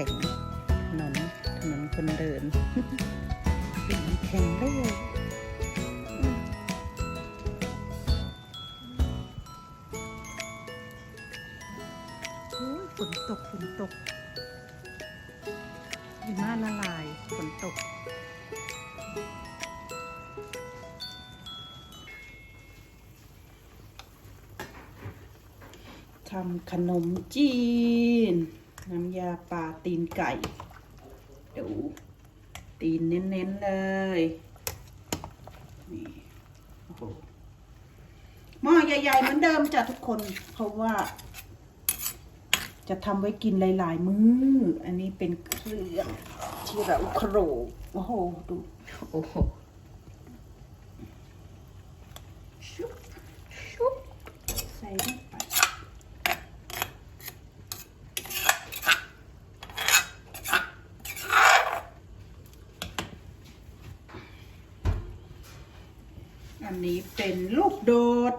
แข็งถนนถนนคนเดินเป็นนแข็งเลยฝนตกฝนตกหิมะละลายฝนตกทำขนมจีน น้ำยาปลาตีนไก่ ดู ตีนเน้นๆเลย นี่ โอ้โห หม้อใหญ่ ๆ เหมือนเดิมจ้ะทุกคน เพราะว่า จะทำไว้กินหลาย ๆ มื้อ อันนี้เป็นเครื่องที่เราโขลกโอ้โห ดู โอ้โหชุบชุบใส่ลงไป อั นี้เป็นลูกโดด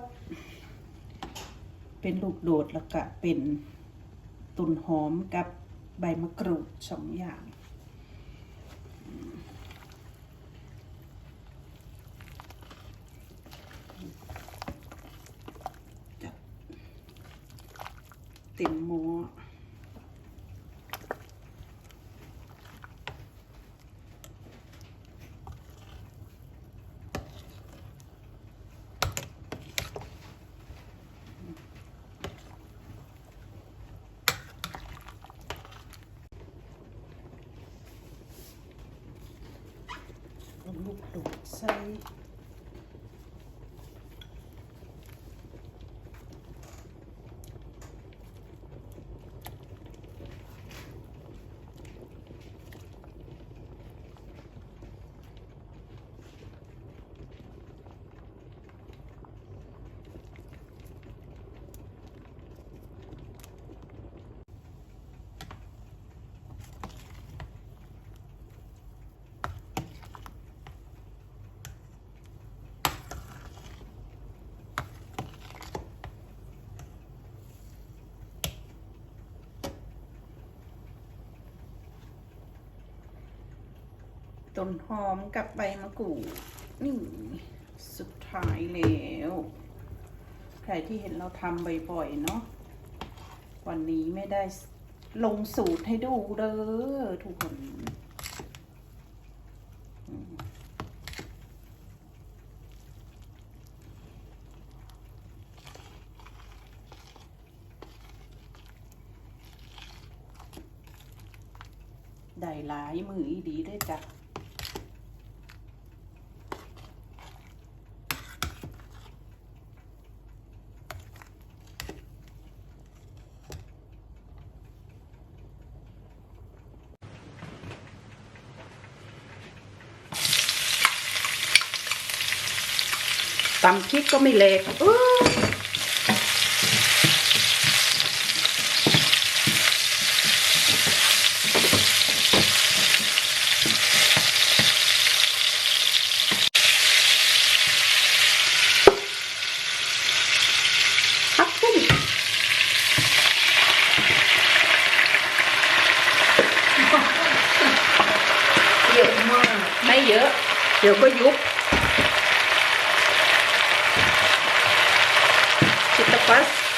เป็นลูกโดดแล้วก็เป็นตุนหอมกับใบมะกรูดสองอย่างเต็มหม้ อเต้นหอมกับใบมะกรูดนี่สุดท้ายแล้ว ใครที่เห็นเราทำบ่อยๆเนาะวันนี้ไม่ได้ลงสูตรให้ดูเด้อทุกคนได้หลายมืออีดีได้วยจ้ะ ตำพริกก็ไม่เละอื้อพักปุ้งเยอะมากไม่เยอะ เดี๋ยวก็ยุบ kita pas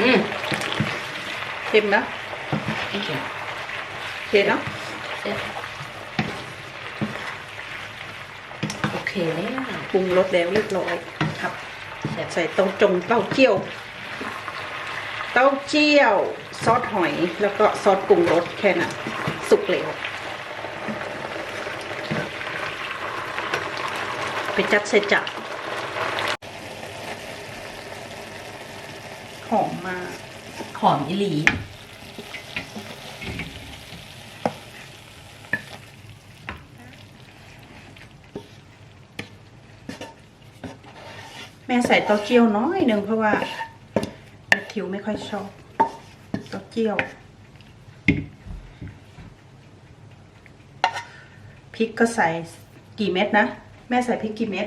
อืม เค็มนะโอเคเค็มเนาะเสร็จโอเคแล้วปรุงรสแล้วเรียบร้อยครับเสร็จใส่เต้าจงเต้าเจี้ยว เต้าเจี้ยว ซอสหอยแล้วก็ซอสปรุงรสแค่นั้นสุกแล้วไปจัดใส่จับหอมมาก ห อมอิหลีแม่ใส่เต้าเจี้ยวน้อยหนึ่งเพราะว่าแมทธิวไม่ค่อยชอบเต้าเจี้ยวพริกก็ใส่กี่เม็ดนะ แม่ใส่พริกกี่เม็ด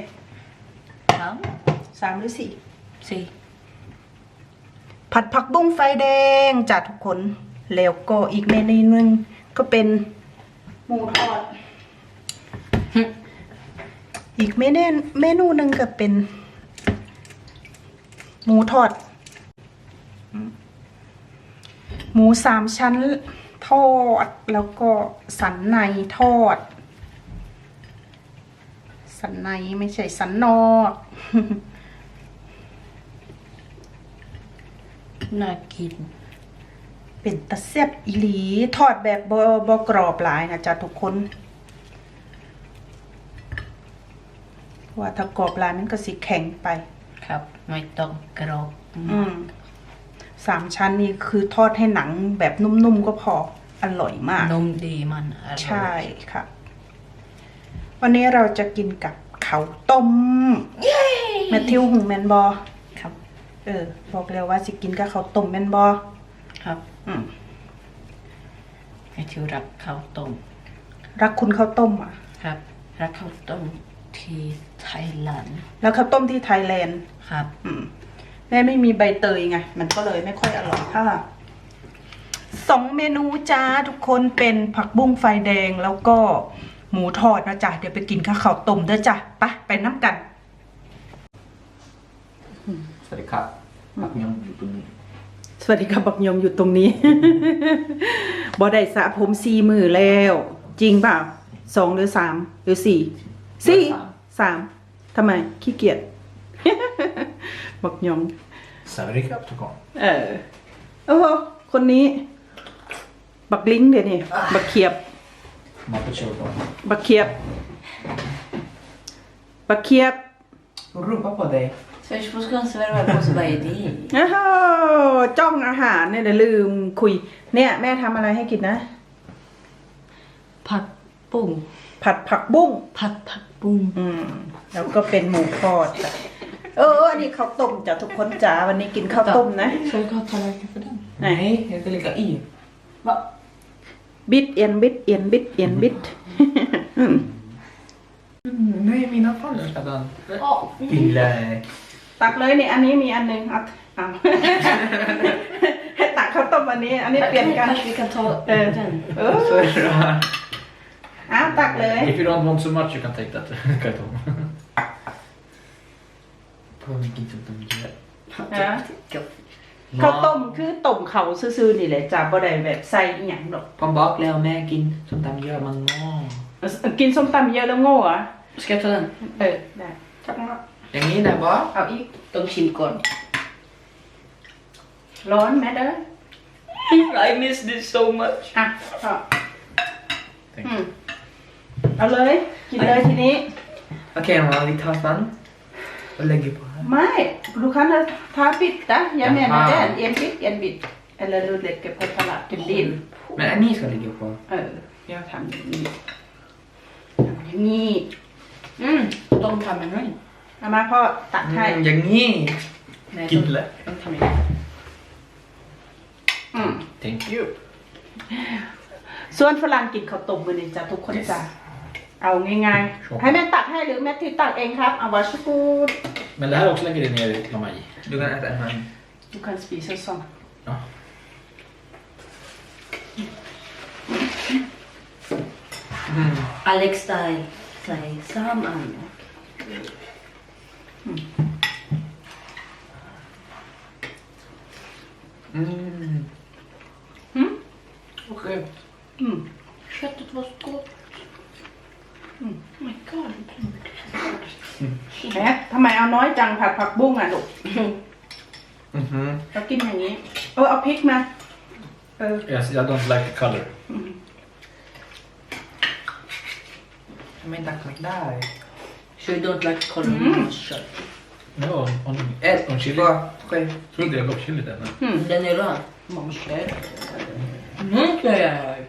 สามสามหรือสี่สี่ ผัดผักบุ้งไฟแดงจ้ะทุกคน แล้วก็อีกเมนูหนึงก็เป็นหมูทอด อีกเมนูเมนูหนึ่งก็เป็น หมูทอด หมูสามชั้นทอด แล้วก็สันในทอด สันในไม่ใช่สันนอก น่ากิน เป็นตะเสียบอีหลี ทอดแบบบอบกรอบหลายนะจ๊ะทุกคนเพราะว่าถ้ากรอบหลายมันก็สิแข็งไป ครับ ไม่ต้องกรอบอืมสามชั้นนี่คือทอดให้หนังแบบนุ่มๆก็พอ อร่อยมาก นมดีมันอร่อยใช่ค่ะ วันนี้เราจะกินกับข้าวต้ม เย้ แมทธิวหุงแมนบอครับ เออ บอกแล้วว่าสิกินกับข้าวต้มแมนบอครับ อืมให้ทิวรักข้าวต้มรักคุณข้าวต้มอะ ครับ รักข้าวต้มที่ไทยแลนด์แล้วข้าวต้มที่ไทยแลนด์ ครับ อืม แม่ไม่มีใบเตยไง มันก็เลยไม่ค่อยอร่อยเท่าไหร่สองเมนูจ้าทุกคนเป็นผักบุ้งไฟแดงแล้วก็หมูทอดนะจ๊ะ เดี๋ยวไปกินข้าวขาวต้มเด้อจ้ะไปไปน้ำกัน สวัสดีครับปักยองอยู่ตรงนี้ สวัสดีครับบักยมอยู่ตรงนี้ บอได้สระผมสี่มือแล้ว จริงเปล่าสองหรือสามหรือสี่สี่สามทำไมขี้เกียจ บักยมสวัสดีครับทุกคนเออโอ้โหคนนี้ บักลิงเดี๋ยวนี้บักเขียบมาประชุมก่อนบักเขียบบักเขียบ Ropa på dig. Så jag ska servera på så vad är det? อ้าวจ้องอาหารเนี่ยเดี๋ยวลืมคุย เนี่ยแม่ทำอะไรให้กินนะ Pack boom. ผัดผักบุ้ง Pack pack boom. อืม แล้วก็เป็นหมูทอดจ้ะเอออันนี้ข้าวต้มจ้ะทุกคนจ๋าวันนี้กินข้าวต้มนะ Ska vi ta tallerken för den? Nej, jag ska lägga i. Va? บิดเอียนบิดเอียนบิดเอียนบิด Nej, mina faller redan. Ja. Lilla... ตักเลยนี่อันนี้มีอันหนึงเอาเอา ให้ตักข้าวต้มอันนี้ อันนี้เปลี่ยนกัน Kanske vi kan ta Eh. den. เออ Så är det här. อะตักเลย If you don't want so much you can take that. Kartong. På vilken typ de gör. นะ ข้าวต้มคือต้มเขาซื่อๆนี่แหละจ้ะบ่ได้แบบใส่อหยังดอก Pan bak lär med gin som de gör man nå. กินส้มตำเยอะแล้วโง่เหรอ Ska jag ta den? เออได้จักมา Jag är där bara. เอาอีก De kimkorn. ร้อนไหมเด้อ I miss this so much. อะชอบอืมเอาเลย กินเลยทีนี้ Okej, man vi tar den. Och lägger på här. ไม่ du kan ta bitta. Jag menar Jaha. den. En bit, en bit. Eller du lägger på talaten din. Men en ni ska ligga på. เออ jag ทำอย่างนี้ทำอย่างนี้ Mm. De tar med mig. เอามาพ่อตักให้ Mm, jag ni. Nej, de, Gille. de tar med mig. อืม Thank you. ส่วนฝรั่งกินข้าวต้มมือนี้จ้ะทุกคนจ้ะเอาง่ายชอบๆให้แม่ตักให้หรือแม่ที่ตัก eng ครับเอาวาชกูด Men det här också lägger du ner i mamma i. Du kan äta en här. Du kan spisa sån. Ja. Mm. Alex style. Säg samman. Mm. Mm. Okej. อืม Köttet var så gott. Mm. Oh my god. แหมทำไมเอาน้อยจังผัดผักบุ้งอะลูก Mhm. เรากินอย่างนี้ เออเอาพริกมา เออ Yes, I don't like the color. อืมไม่ตักไม่ได้ So you don't like cardamom shot? No, on, Ett, on chili. två, tre. Trodde jag gav chili där. Men. Hmm. Den är röd. Många kläder. Nej, inte jag.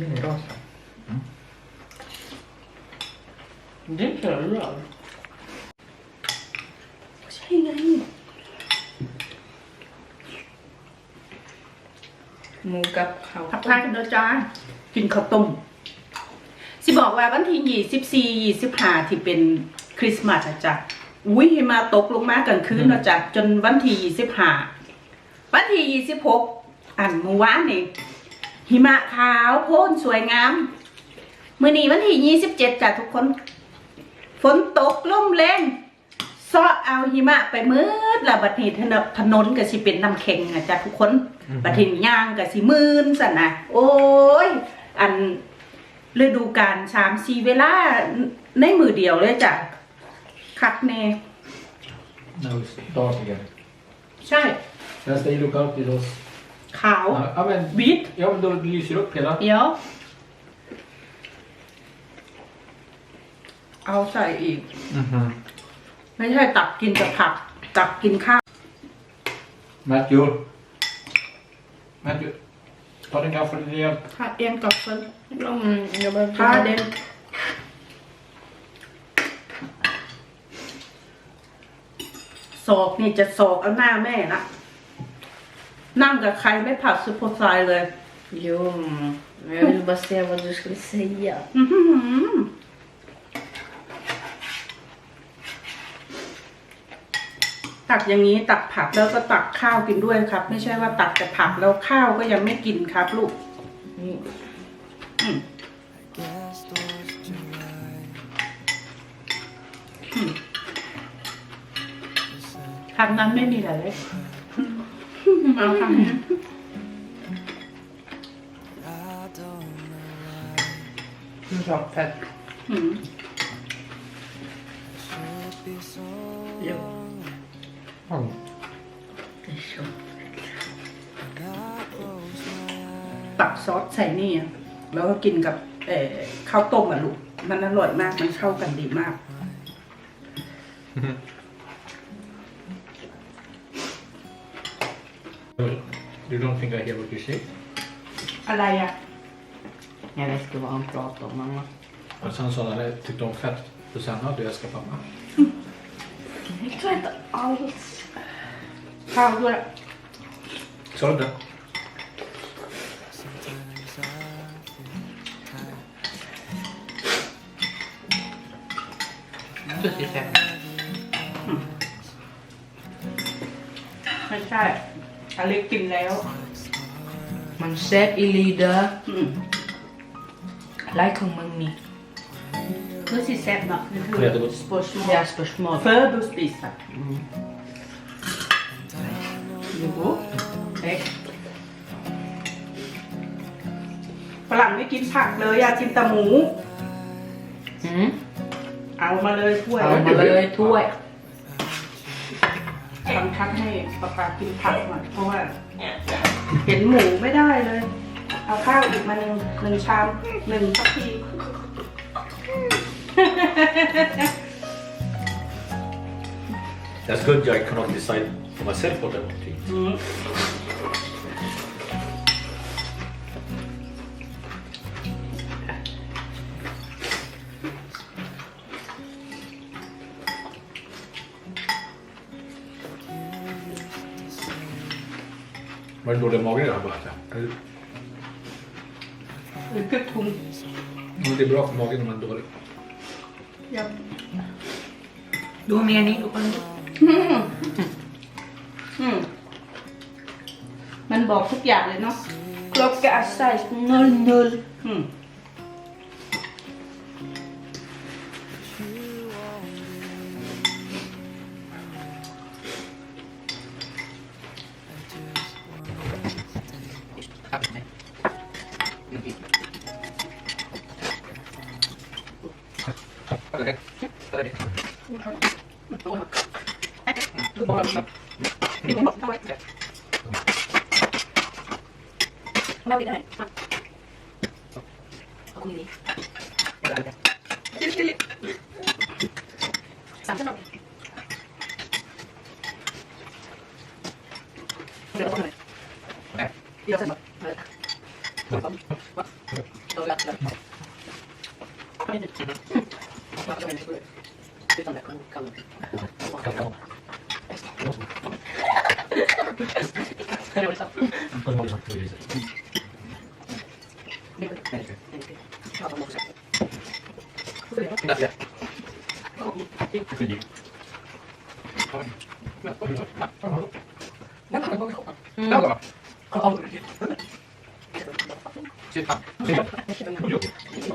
Min är rosa. Det är inte röd. ใช่ไงหมูกับข้าวทักทายกันเด้อจ้ากินข้าวต้ม สิบอกว่าวันที่ยี่สิบสี่ยี่สิบห้าที่เป็นคริสต์มาสอะจ้ะอุ้ยหิมะตกลงมากลางคืนเนาะจ้ะจนวันที่ยี่สิบห้าวันที่ยี่สิบหกอันเมื่อวานนี่หิมะขาวโพ้นสวยงามมื่อนี้วันที่ยี่สิบเจ็ดจ้ะทุกคน ฝนตกล่มแรงซอเอาหิมะไปมืดและบัดนี้ถนนถนนก็สิเป็นน้ำแข็งอะจ้ะทุกคน บัดนี้ย่างก็สิมืนสั่นนะโอ้ย อัน ฤดูกาลสามสี่เวลาในมือเดียวเลยจ้ะคักแน่ Now it's dark again. ใช่ Nästa day you look out it was... ขาว Ja, ja, men, บิด ja men då lyser det upp hela. เดี๋ยว เอาใส่อีก ไม่ใช่ตักกินกับผัก ตักกินข้าว Matthew. Matthew. Ta din kaffe igen. ค่ะเอียงกับเฟิน Mm, jag behöver ผ้าเด่นศอกนี่จะศอกเอาหน้าแม่นะนั่งกับใครไม่ผัดซุปเปอร์ไซด์เลย Jo, men jag ville bara se vad du skulle säga. อื้อหือ ตักอย่างนี้ตักผักแล้วก็ตักข้าวกินด้วยครับ ไม่ใช่ว่าตักแต่ผักแล้วข้าวก็ยังไม่กินครับ ลูก Mm. อืมอืมทางนั้นไม่มีอะไรเลยเอาทางนี้ Nu så fett. อืม Jo, Mm. Det är så. ตักซอสใส่นี่อะแล้วก็กินกับเอ่อข้าวต้มอะลูก มันอร่อยมาก มันเข้ากันดีมาก You don't think I hear what you say? อะไรอะ Jag vet inte vad han pratar om, mamma. Alltså han sa att han tyckte om fett. Då sa han att du älskar pappa. Jag tror inte alls. ข้าวด้วย Sa du det? Så ser fett. ไม่ใช่อเล็กกินแล้ว Man ser i Lida. อืม Like hur många คือสิแซ่บเนาะนี่คือ Jättegott. สปอร์ตมอ Jag spörs mat. เฟอร์ดูสปิสอะ ดูเอ๊ะฝรั่งไม่กินผักเลยอยากกินแต่หมู Mm. เอามาเลยถ้วย Ja, man behöver ett hår. บังคับให้ปะปากินผักหน่อยเพราะว่าเห็นหมูไม่ได้เลย เอาข้าวอีกมาหนึ่งหนึ่งชามหนึ่งสักที That's good. I cannot decide for myself what I want to eat. อืม Var det dålig mage jag bara? Eller- หรือกระทุง Men Det är bra för magen om man อืมอืมมันบอกทุกอย่างเลยเนาะ Klockan är đừng bỗng thôi bao đi đấy không gì sắm cho nó được không này đi đâu sân bậc rồi bấm rồi đặt đặt Hãy subscribe cho kênh Ghiền Mì Gõ Để không bỏ lỡ những video hấp dẫn なんか、